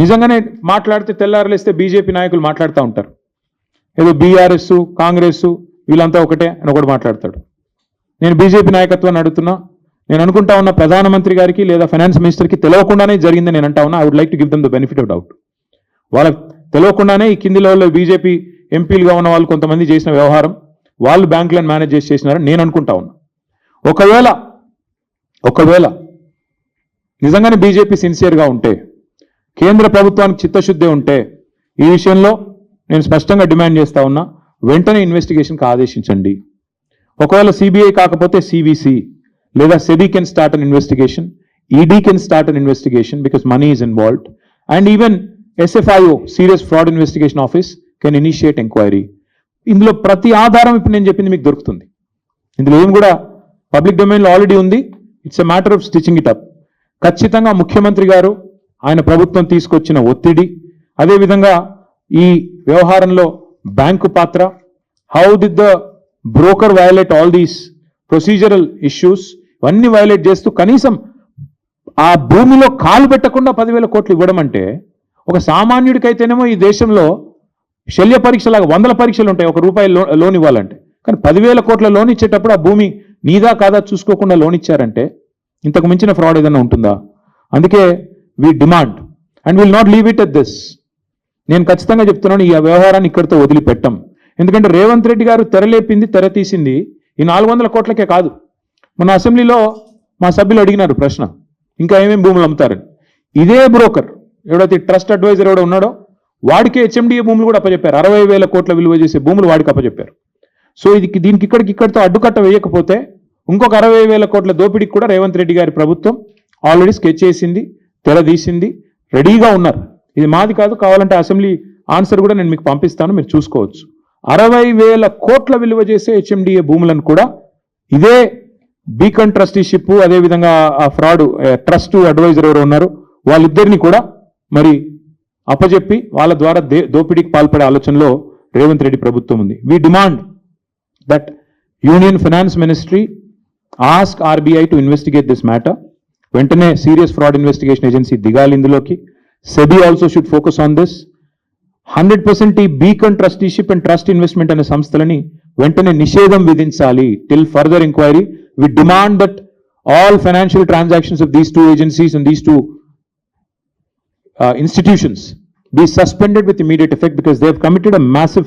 నిజంగానే మాట్లాడితే తెల్లారలేస్తే బీజేపీ నాయకులు మాట్లాడుతూ ఉంటారు. ఏదో బీఆర్ఎస్ కాంగ్రెస్ వీళ్ళంతా ఒకటే అని ఒకటి మాట్లాడతాడు. నేను బీజేపీ నాయకత్వాన్ని అడుగుతున్నా. నేను అనుకుంటా ఉన్న ప్రధానమంత్రి గారికి లేదా ఫైనాన్స్ మినిస్టర్కి తెలియకుండానే జరిగిందని నేను అంటా ఉన్నా. I would like to give them the benefit of doubt వాళ్ళకి తెలియకుండానే ఈ కింది లెవెల్లో బీజేపీ ఎంపీలుగా ఉన్న వాళ్ళు కొంతమంది చేసిన వ్యవహారం వాళ్ళు బ్యాంకులను మేనేజ్ చేసి చేసినారని నేను అనుకుంటా ఉన్నా. ఒకవేళ ఒకవేళ నిజంగానే బీజేపీ సిన్సియర్గా ఉంటే కేంద్ర ప్రభుత్వానికి చిత్తశుద్ధి ఉంటే ఈ విషయంలో నేను స్పష్టంగా డిమాండ్ చేస్తా ఉన్నా వెంటనే ఇన్వెస్టిగేషన్కి ఆదేశించండి. ఒకవేళ సిబిఐ కాకపోతే సివిసి లేదా SEBI can start an investigation ED can start an investigation because money is involved and even SFIO serious fraud investigation office can initiate enquiry. ఇందులో ప్రతి ఆధారం ఇప్పుడు నేను చెప్పింది మీకు దొరుకుతుంది. ఇందులో ఏం కూడా పబ్లిక్ డొమైన్లో ఆల్రెడీ ఉంది. It's a matter of stitching it up. ఖచ్చితంగా ముఖ్యమంత్రి గారు ఆయన ప్రభుత్వం తీసుకొచ్చిన ఒత్తిడి అదేవిధంగా ఈ వ్యవహారంలో బ్యాంకు పాత్ర how did the broker violate all these procedural issues ఇవన్నీ వయలేట్ చేస్తూ కనీసం ఆ భూమిలో కాలు పెట్టకుండా పదివేల కోట్లు ఇవ్వడం అంటే ఒక సామాన్యుడికైతేనేమో ఈ దేశంలో శల్య పరీక్షలాగా వందల పరీక్షలు ఉంటాయి ఒక రూపాయి లో- లోన్ ఇవ్వాలంటే. కానీ పదివేల కోట్ల లోన్ ఇచ్చేటప్పుడు ఆ భూమి నీదా కాదా చూసుకోకుండా లోన్ ఇచ్చారంటే ఇంతకు మించిన ఫ్రాడ్ ఏదైనా ఉంటుందా? అందుకే we demand and will not leave it at this నేను ఖచ్చితంగా చెప్తున్నాను ఈ వ్యవహారాన్ని ఇక్కడితో వదిలిపెట్టం. ఎందుకంటే రేవంత్ రెడ్డి గారు తెరలేపింది తెర తీసింది ఈ నాలుగు వందల కోట్లకే కాదు. మన అసెంబ్లీలో మా సభ్యులు అడిగినారు ప్రశ్న. ఇంకా ఏమేమి భూములు అమ్ముతారని. ఇదే బ్రోకర్ ఎవడైతే ట్రస్ట్ అడ్వైజర్ ఎవడో ఉన్నాడో వాడికి హెచ్ఎండిఏ భూములు కూడా అప్పచెప్పారు. అరవై వేల కోట్ల విలువ చేసే భూములు వాడికి అప్పచెప్పారు. సో ఇది దీనికి ఇక్కడికి ఇక్కడితో అడ్డుకట్ట వేయకపోతే ఇంకొక అరవై వేల కోట్ల దోపిడీకి కూడా రేవంత్ రెడ్డి గారి ప్రభుత్వం ఆల్రెడీ స్కెచ్ చేసింది. తెరదీసింది. రెడీగా ఉన్నారు. ఇది మాది కాదు కావాలంటే అసెంబ్లీ ఆన్సర్ కూడా నేను మీకు పంపిస్తాను మీరు చూసుకోవచ్చు. అరవై వేల కోట్ల విలువ చేసే హెచ్ఎండిఏ భూములను కూడా ఇదే బీకన్ ట్రస్టీషిప్ అదేవిధంగా ఆ ఫ్రాడ్ ట్రస్ట్ అడ్వైజర్ ఎవరు ఉన్నారు వాళ్ళిద్దరిని కూడా మరి అప్పజెప్పి వాళ్ళ ద్వారా దే- దోపిడీకి పాల్పడే ఆలోచనలో రేవంత్ రెడ్డి ప్రభుత్వం ఉంది. We demand that union finance ministry ask RBI to investigate this matter వెంటనే సీరియస్ ఫ్రాడ్ ఇన్వెస్టిగేషన్ ఏజెన్సీ దిగాలి ఇందులోకి. SEBI also should focus on this. Hundred percent ఈ Beacon trusteeship and trust investment అనే సంస్థలని వెంటనే నిషేధం విధించాలి. Till further enquiry we demand that all financial transactions of these two agencies and these two institutions be suspended with immediate effect because they they have committed a massive.